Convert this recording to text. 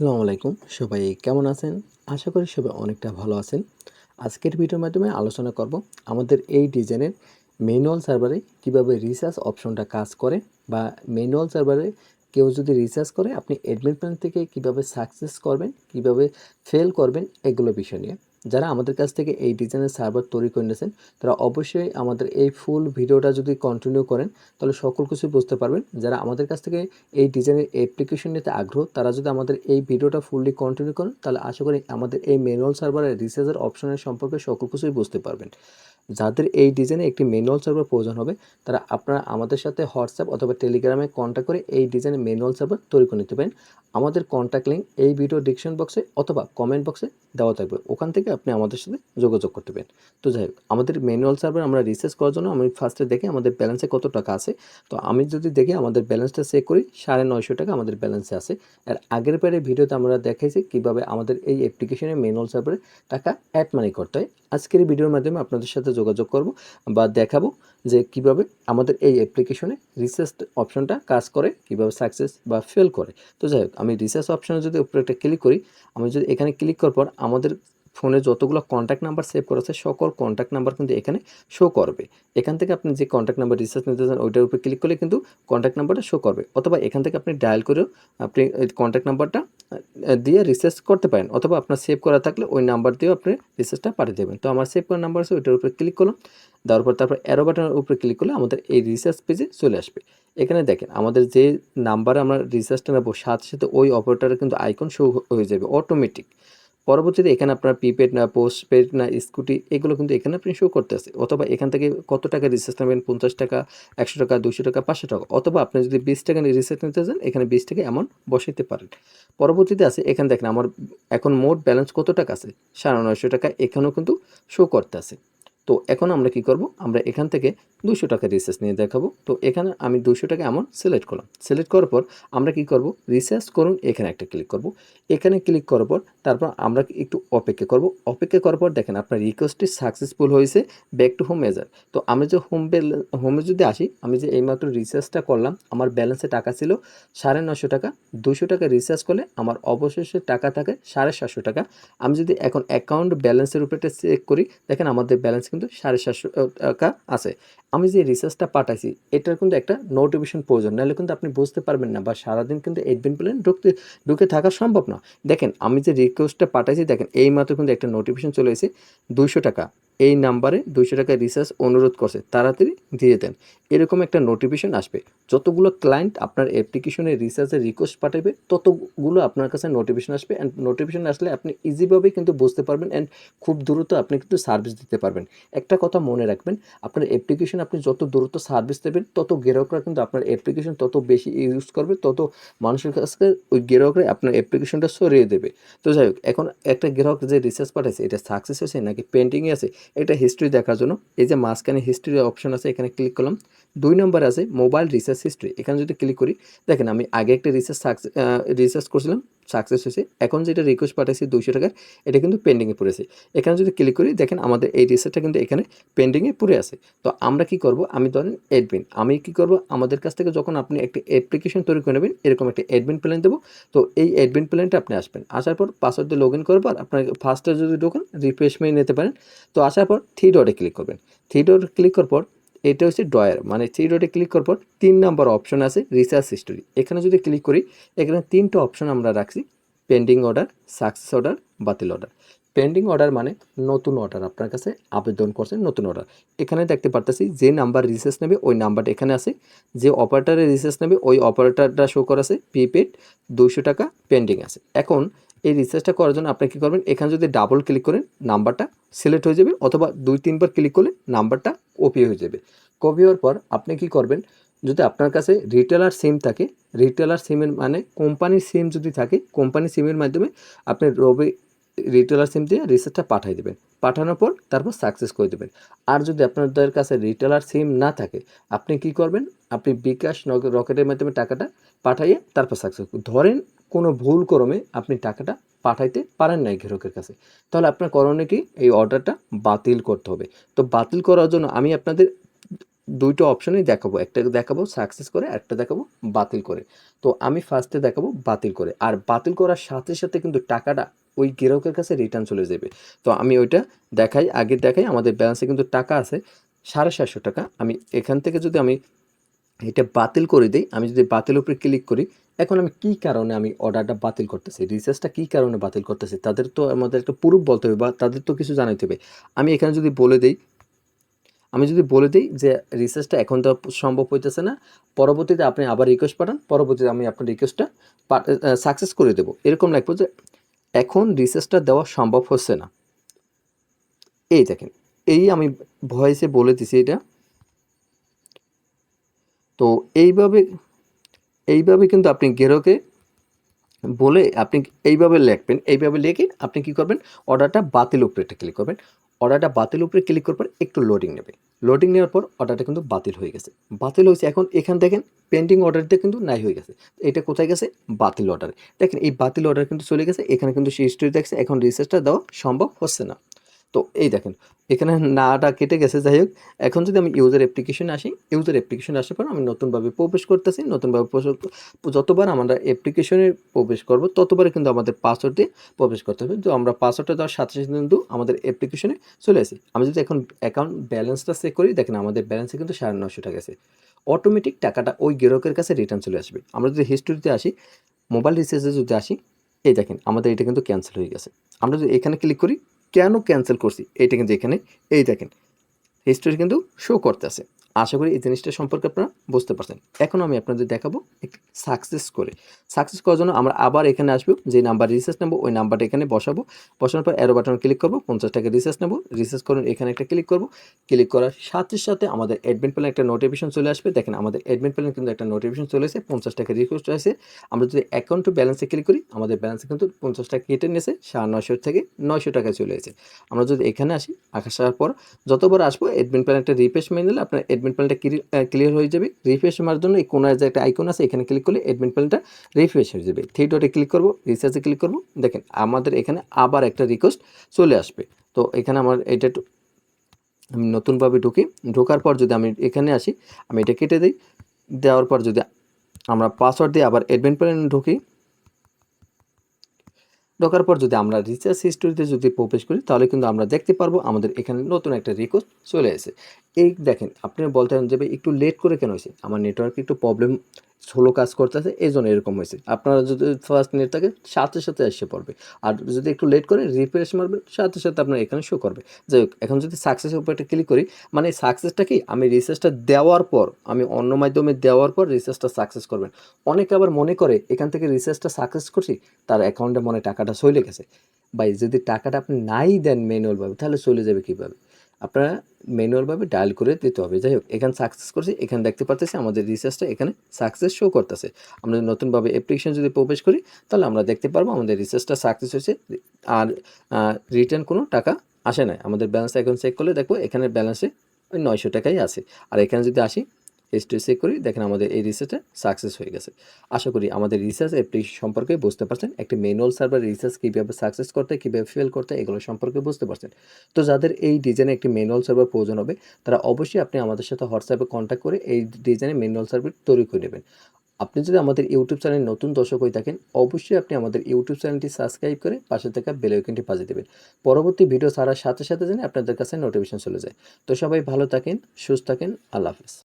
আসসালামু আলাইকুম। সবাই কেমন আছেন? আশা করি সবাই অনেকটা ভালো আছেন। আজকের ভিডিওর মাধ্যমে আলোচনা করব আমাদের এই ডিজাইনের ম্যানুয়াল সার্ভারে কীভাবে রিসার্চ অপশনটা কাজ করে বা ম্যানুয়াল সার্ভারে কেউ যদি রিসার্চ করে, আপনি অ্যাডমিন প্ল্যান থেকে কীভাবে সাকসেস করবেন, কীভাবে ফেল করবেন, এগুলো বিষয় নিয়ে। যারা আমাদের কাছ থেকে এই ডিজাইনের সার্ভার তৈরি করে নিয়েছেন, তারা অবশ্যই আমাদের এই ফুল ভিডিওটা যদি কন্টিনিউ করেন, তাহলে সকল কিছু বুঝতে পারবেন। যারা আমাদের কাছ থেকে এই ডিজাইনের অ্যাপ্লিকেশন নিতে আগ্রহ, তারা যদি আমাদের এই ভিডিওটা ফুললি কন্টিনিউ করেন, তাহলে আশা করি আমাদের এই ম্যানুয়াল সার্ভারের রিসার্চের অপশনের সম্পর্কে সকল কিছুই বুঝতে পারবেন। যাদের এই ডিজাইনে একটি ম্যানুয়াল সার্ভার প্রয়োজন হবে, তারা আপনারা আমাদের সাথে হোয়াটসঅ্যাপ অথবা টেলিগ্রামে কন্ট্যাক্ট করে এই ডিজাইনের ম্যানুয়াল সার্ভার তৈরি করে নিতে পারেন। আমাদের কন্ট্যাক্ট লিঙ্ক এই ভিডিও ডিসক্রিপশন বক্সে অথবা কমেন্ট বক্সে দেওয়া থাকবে। ওখান থেকে আপনি আমাদের সাথে যোগাযোগ করতে পারেন। তো যাই হোক, আমাদের ম্যানুয়াল সার্ভার আমরা রিসার্চ করার জন্য আমি ফার্স্টে দেখি আমাদের ব্যালেন্সে কত টাকা আছে। তো আমি যদি দেখি আমাদের ব্যালেন্সটা চেক করি, সাড়ে নয়শো টাকা আমাদের ব্যালেন্সে আছে। আর আগের পরে ভিডিওতে আমরা দেখাইছি কীভাবে আমাদের এই অ্যাপ্লিকেশনে ম্যানুয়াল সার্ভারে টাকা অ্যাড মানি করতে হয়। আজকের ভিডিওর মাধ্যমে আপনাদের সাথে যোগাযোগ করব বা দেখাবো যে কীভাবে আমাদের এই অ্যাপ্লিকেশনে রিসার্চ অপশনটা কাজ করে, কীভাবে সাকসেস বা ফেল করে। তো যাই হোক, আমি রিসার্চ অপশনে যদি উপরে একটা ক্লিক করি, আমি যদি এখানে ক্লিক করার পর আমাদের ফোনে যতগুলো কন্ট্যাক্ট নাম্বার সেভ করা আছে, সকল কন্ট্যাক্ট নাম্বার কিন্তু এখানে শো করবে। এখান থেকে আপনি যে কন্ট্যাক্ট নাম্বার রিসার্চ নিতে চান, ওইটার উপরে ক্লিক করলে কিন্তু কন্ট্যাক্ট নাম্বারটা শো করবে। অথবা এখান থেকে আপনি ডায়াল করেও আপনি কন্ট্যাক্ট নাম্বারটা দিয়ে রিসার্চ করতে পারেন। অথবা আপনার সেভ করা থাকলে ওই নাম্বার দিয়েও আপনি রিসার্চটা পাঠিয়ে দেবেন। তো আমার সেভ করা নাম্বার আছে, ওইটার উপরে ক্লিক করলাম। দেওয়ার পর তারপর অ্যারো বাটনের উপরে ক্লিক করলে আমাদের এই রিসার্চ পেজে চলে আসবে। এখানে দেখেন, আমাদের যে নাম্বারে আমরা রিসার্চটা নেব, সাথে সাথে ওই অপারেটারের কিন্তু আইকন শো হয়ে যাবে অটোমেটিক পরবর্তীতে এখানে আপনার প্রিপেড না পোস্টপেড না স্কুটি এগুলো কিন্তু এখানে আপনি শো করতে আছে অথবা এখান থেকে কত টাকা রিচার্জ নেবেন? পঞ্চাশ টাকা, একশো টাকা দুশো টাকা, পাঁচশো টাকা। অথবা আপনি যদি বিশ টাকা রিচার্জ নিতে চান, এখানে বিশ টাকা এমন বসাইতে পারেন। পরবর্তীতে আছে, এখানে দেখেন আমার এখন মোট ব্যালেন্স কত টাকা আছে? সাড়ে নয়শো টাকা এখানেও কিন্তু শো করতে আছে তো এখন আমরা কি করব? আমরা এখান থেকে দুশো টাকা রিচার্জ নিয়ে দেখাবো। তো এখানে আমি দুশো টাকা এমন সিলেক্ট করলাম। সিলেক্ট করার পর আমরা কি করব? রিচার্জ করুন, এখানে একটা ক্লিক করব। এখানে ক্লিক করার পর তারপর আমরা একটু অপেক্ষা করব। অপেক্ষা করার পর দেখেন আপনার রিকোয়েস্টটি সাকসেসফুল হয়েছে ব্যাক টু হোম মেজার তো আমি যে হোম হোমে যদি আসি, আমি যে এইমাত্র রিচার্জটা করলাম, আমার ব্যালেন্সে টাকা ছিল সাড়ে নশো টাকা। দুশো টাকা রিচার্জ করলে আমার অবশেষে টাকা থাকে সাড়ে সাতশো টাকা। আমি যদি এখন অ্যাকাউন্ট ব্যালেন্সের উপরে চেক করি, দেখেন আমাদের ব্যালেন্স কিন্তু সাড়ে সাতশো টাকা আছে। আমি যে রিসার্চটা পাঠাইছি, এটার কিন্তু একটা নোটিফিকেশন প্রয়োজন, নাহলে কিন্তু আপনি বুঝতে পারবেন না বা সারাদিন কিন্তু এডমিন প্ল্যান ঢুকতে, ঢুকে থাকা সম্ভব না। দেখেন, আমি যে রিকোয়েস্টটা পাঠাইছি, দেখেন এই মাত্র কিন্তু একটা নোটিফিকেশন চলে এসেছে, দুইশো টাকা। এই নাম্বারে দুইশো টাকা রিচার্জ অনুরোধ করছে, তাড়াতাড়ি দিয়ে দেন। এরকম একটা নোটিফিকেশন আসবে। যতগুলো ক্লায়েন্ট আপনার অ্যাপ্লিকেশনে রিচার্জের রিকোয়েস্ট পাঠাবে, ততগুলো আপনার কাছে নোটিফিকেশন আসবে অ্যান্ড নোটিফিকেশন আসলে আপনি ইজিভাবে কিন্তু বুঝতে পারবেন অ্যান্ড খুব দ্রুত আপনি কিন্তু সার্ভিস দিতে পারবেন। একটা কথা মনে রাখবেন, আপনার অ্যাপ্লিকেশন আপনি যত দ্রুত সার্ভিস দেবেন, তত গ্রাহকরা কিন্তু আপনার অ্যাপ্লিকেশন তত বেশি ইউজ করবে, তত মানুষের কাছে ওই গ্রাহকরা আপনার অ্যাপ্লিকেশনটা সরিয়ে দেবে। তো যাই হোক, এখন একটা গ্রাহক যে রিসার্চ পাঠাইছে, এটা সাকসেস হয়েছে নাকি পেন্টিংয়ে আছে এটা হিস্ট্রি দেখার জন্য। এই যে মাঝখানে হিস্ট্রি অপশন আছে, এখানে ক্লিক করলাম। দুই নম্বর আছে মোবাইল রিসার্চ হিস্ট্রি এখানে যদি ক্লিক করি, দেখেন আমি আগে একটা রিসার্চ রিসার্চ করছিলাম। সাকসেস হয়েছে। এখন যেটা রিকোয়েস্ট পাঠাইছি দুইশো টাকার, এটা কিন্তু পেন্ডিংয়ে পড়েছে। এখানে যদি ক্লিক করি, দেখেন আমাদের এই রিসার্চটা কিন্তু এখানে পেন্ডিংয়ে পড়ে আছে। তো আমরা কি করব? আমি ধরেন অ্যাডমিন আমি কি করব? আমাদের কাছ থেকে যখন আপনি একটি অ্যাপ্লিকেশন তৈরি করে নেবেন, এরকম একটা অ্যাডমিন প্ল্যান দেবো। তো এই অ্যাডমিন প্ল্যানটা আপনি আসবেন। আসার পর পাসওয়ার্ড দিয়ে লগ ইন করার পর আপনার ফার্স্টে যদি ঢোকেন রিফ্রেশমেন্ট নিতে পারেন। তো আসার পর থ্রি ডটে ক্লিক করবেন। থ্রি ডট ক্লিক করার পর এটা হচ্ছে ডয়ার মানে থ্রি ডটে ক্লিক করার পর তিন নাম্বার অপশন আছে রিসার্চ হিস্টোরি এখানে যদি ক্লিক করি, এখানে তিনটা অপশন আমরা রাখছি পেন্ডিং অর্ডার সাকসেস অর্ডার বাতিল অর্ডার পেন্ডিং অর্ডার মানে নতুন অর্ডার আপনার কাছে আবেদন করছেন নতুন অর্ডার এখানে দেখতে পারতেছি যে নাম্বার রিসেস নেবে, ওই নাম্বারটা এখানে আছে। যে অপারেটারে রিসেস নেবে, ওই অপারেটারটা শো করা আছে প্রিপেড দুশো টাকা পেন্ডিং আছে। এখন এই রিসার্চটা করার জন্য আপনি কী করবেন? এখানে যদি ডাবল ক্লিক করেন নাম্বারটা সিলেক্ট হয়ে যাবে অথবা দুই, তিনবার ক্লিক করলে নাম্বারটা কপি হয়ে যাবে। কপি হওয়ার পর আপনি কি করবেন? যদি আপনার কাছে রিটেলার সিম থাকে রিটেলার সিমের মানে কোম্পানির সিম যদি থাকে কোম্পানির সিমের মাধ্যমে আপনি রবি রিটেলার সিম দিয়ে রিসার্চটা পাঠিয়ে দেবেন। পাঠানোর পর তারপর সাকসেস করে দেবেন। আর যদি আপনাদের কাছে রিটেলার সিম না থাকে, আপনি কি করবেন? আপনি বিকাশ রকেটের মাধ্যমে টাকাটা পাঠাইয়ে তারপর সাকসেস ধরেন কোনো ভুল ক্রমে আপনি টাকাটা পাঠাইতে পারেন নাই গ্রাহকের কাছে, তাহলে আপনার করণীয় কি? এই অর্ডারটা বাতিল করতে হবে। তো বাতিল করার জন্য আমি আপনাদের দুইটা অপশনই দেখাবো। একটা দেখাবো সাকসেস করে একটা দেখাবো বাতিল করে। তো আমি ফার্স্টে দেখাবো বাতিল করে। আর বাতিল করার সাথে সাথে কিন্তু টাকাটা ওই গ্রাহকের কাছে রিটার্ন চলে যাবে। তো আমি ওইটা দেখাই, আগে দেখাই, আমাদের ব্যালেন্সে কিন্তু টাকা আছে, সাড়ে সাতশো টাকা। আমি এখান থেকে যদি আমি এটা বাতিল করে দিই, আমি যদি বাতিল উপরে ক্লিক করি, এখন আমি কি কারণে আমি অর্ডারটা বাতিল করতেছি? রিচার্জটা কি কারণে বাতিল করতেছি? তাদের তো আমাদের একটা প্রুফ বলতে হবে বা তাদের তো কিছু জানাইতে হবে। আমি এখানে যদি বলে দিই, আমি যদি বলে দিই যে রিসার্চটা এখন তো সম্ভব হইতেছে না, পরবর্তীতে আপনি আবার রিকোয়েস্ট পাঠান, পরবর্তীতে আমি আপনার রিকোয়েস্টটা সাকসেস করে দেবো। এরকম লাগবে যে এখন রিসার্চটা দেওয়া সম্ভব হচ্ছে না। এই দেখেন, এই আমি ভয়েসে বলে দিছি এটা। তো এইভাবে এইভাবে কিন্তু আপনি গেরোকে বলে আপনি এইভাবে লিখবেন, এইভাবে লিখে আপনি কি করবেন? অর্ডারটা বাতিল উপরে একটা ক্লিক করবেন। অর্ডারটা বাতিল উপরে ক্লিক করার পর একটু লোডিং নেবে। লোডিং নেওয়ার পর অর্ডারটা কিন্তু বাতিল হয়ে গেছে। বাতিল হয়েছে, এখন এখান দেখেন পেন্ডিং অর্ডারটা কিন্তু নাই হয়ে গেছে। এটা কোথায় গেছে? বাতিল অর্ডার দেখেন এই বাতিল অর্ডার কিন্তু চলে গেছে, এখানে কিন্তু সেই হিস্ট্রি দেখছে, এখন রিসার্চটা দেওয়া সম্ভব হচ্ছে না। তো এই দেখেন, এখানে নাটা কেটে গেছে, যাই হোক। এখন যদি আমি ইউজার অ্যাপ্লিকেশনে আসি ইউজার অ্যাপ্লিকেশনে আসার পর আমি নতুনভাবে প্রবেশ করতেছি, নতুনভাবে যতবার আমরা অ্যাপ্লিকেশনে প্রবেশ করব ততবার কিন্তু আমাদের পাসওয়ার্ড দিয়ে প্রবেশ করতে হবে। তো আমরা পাসওয়ার্ডটা দেওয়ার সাথে সাথে কিন্তু আমাদের অ্যাপ্লিকেশনে চলে আসি। আমি যদি এখন অ্যাকাউন্ট ব্যালেন্সটা চেক করি, দেখেন আমাদের ব্যালেন্সে কিন্তু সাড়ে নশো টাকা আছে। অটোমেটিক টাকাটা ওই গ্রাহকের কাছে রিটার্ন চলে আসবে। আমরা যদি হিস্টোরিতে আসি মোবাইল রিচার্জে যদি আসি, এই দেখেন, আমাদের এটা কিন্তু ক্যান্সেল হয়ে গেছে। আমরা যদি এখানে ক্লিক করি কেন ক্যান্সেল করছি? এটা কিন্তু এখানে এই দেখেন হিস্টোরি কিন্তু শো করতেছে। আশা করি এই জিনিসটা সম্পর্কে আপনারা বুঝতে পারছেন। এখন আমি আপনাদের দেখাবো সাকসেস করে সাকসেস করার জন্য আমরা আবার এখানে আসব, যে নাম্বার রিসার্চ নেব, ওই নাম্বারটা এখানে বসাবো। বসানোর পর অ্যারো বাটন ক্লিক করব, পঞ্চাশ টাকা রিসার্চ নেব। রিসার্চ করুন এখানে একটা ক্লিক করব। ক্লিক করার সাথে সাথে আমাদের অ্যাডমিট প্ল্যান একটা নোটিফিকেশন চলে আসবে। দেখেন আমাদের অ্যাডমিট প্ল্যান কিন্তু একটা নোটিফিকেশন চলে এসে পঞ্চাশ টাকা রিকোয়েস্ট আছে আমরা যদি অ্যাকাউন্ট টু ব্যালেন্সে ক্লিক করি, আমাদের ব্যালেন্সে কিন্তু পঞ্চাশ টাকা কেটে নিয়েছে, সাড়ে নয়শো থেকে নয়শো টাকা চলে এসেছে। আমরা যদি এখানে আসি আসার পর যতবার আসব অ্যাডমিট প্ল্যান একটা মেরে নিলে আপনার অ্যাডমিট প্ল্যানটা ক্লিয়ার হয়ে যাবে। রিফ্রেশ মারার জন্য এই কোনায় যে একটা আইকন আছে, এখানে ক্লিক করলে অ্যাডমিট প্ল্যানটা রিফ্রেশ হয়ে যাবে। থ্রি ডটে ক্লিক করব রিসার্চে ক্লিক করব। দেখেন, আমাদের এখানে আবার একটা রিকোয়েস্ট চলে আসবে। তো এখানে আমার এটা আমি নতুনভাবে ঢুকি। ঢোকার পর যদি আমি এখানে আসি, আমি এটা কেটে দিই। দেওয়ার পর যদি আমরা পাসওয়ার্ড দিয়ে আবার অ্যাডমিট প্ল্যান ঢুকি ঢোকার পর যদি আমরা রিচার্জ হিস্টোরিতে যদি প্রবেশ করি, তাহলে কিন্তু আমরা দেখতে পারব আমাদের এখানে নতুন একটা রিকোয়েস্ট চলে এসে এই দেখেন, আপনি বলতে পারেন যে একটু লেট করে কেন হয়েছে? আমার নেটওয়ার্কে একটু প্রবলেম স্লো কাজ করতেছে এই জন্য এরকম হয়েছে। আপনারা যদি ফার্স্ট নেট থাকে সাথে সাথে এসে পড়বে। আর যদি একটু লেট করে রিফ্রেশ মারবে, সাথে সাথে আপনার এখানে শো করবে। যাই হোক, এখন যদি সাকসেস একটা ক্লিক করি মানে সাকসেসটা কি? আমি রিসার্চটা দেওয়ার পর, আমি অন্য মাধ্যমে দেওয়ার পর রিসার্চটা সাকসেস করবেন। অনেকে আবার মনে করে, এখান থেকে রিসার্চটা সাকসেস করছি, তার অ্যাকাউন্টে মনে টাকাটা চলে গেছে। ভাই, যদি টাকাটা আপনি নাই দেন ম্যানুয়ালভাবে তাহলে চলে যাবে কীভাবে? আপনারা ম্যানুয়ালভাবে ডায়াল করে দিতে হবে। যাই হোক, এখানে সাকসেস করছি, এখানে দেখতে পারতেছি আমাদের রিসার্চটা এখানে সাকসেস শো করতেছে। আমরা নতুনভাবে অ্যাপ্লিকেশন যদি প্রবেশ করি, তাহলে আমরা দেখতে পারব আমাদের রিসার্চটা সাকসেস হয়েছে, আর রিটার্ন কোনো টাকা আসে না আমাদের ব্যালেন্স এখন চেক করলে দেখব এখানে ব্যালেন্সে ওই নয়শো টাকাই আছে। আর এখানে যদি আসি হিস্ট্রি চেক করি, দেখেন আমাদের এই রিসার্চটা সাকসেস হয়ে গেছে। আশা করি আমাদের রিসার্চ অ্যাপ্লিকেশন সম্পর্কে বুঝতে পারছেন। একটি ম্যানুয়াল সার্ভার রিসার্চ কীভাবে সাকসেস করতে, কীভাবে ফেল করতে, এগুলো সম্পর্কে বুঝতে পারছেন। তো যাদের এই ডিজাইনে একটি ম্যানুয়াল সার্ভার প্রয়োজন হবে, তারা অবশ্যই আপনি আমাদের সাথে হোয়াটসঅ্যাপে কন্ট্যাক্ট করে এই ডিজাইনে ম্যানুয়াল সার্ভার তৈরি করে নেবেন। আপনি যদি আমাদের ইউটিউব চ্যানেল নতুন দর্শক হয়ে থাকেন, অবশ্যই আপনি আমাদের ইউটিউব চ্যানেলটি সাবস্ক্রাইব করে পাশে থাকা বেল আইকনটি বাজিয়ে দেবেন। পরবর্তী ভিডিও ছাড়ার সাথে সাথে যেন আপনাদের কাছে নোটিফিকেশন চলে যায়। তো সবাই ভালো থাকেন, সুস্থ থাকেন, আল্লাহ হাফেজ।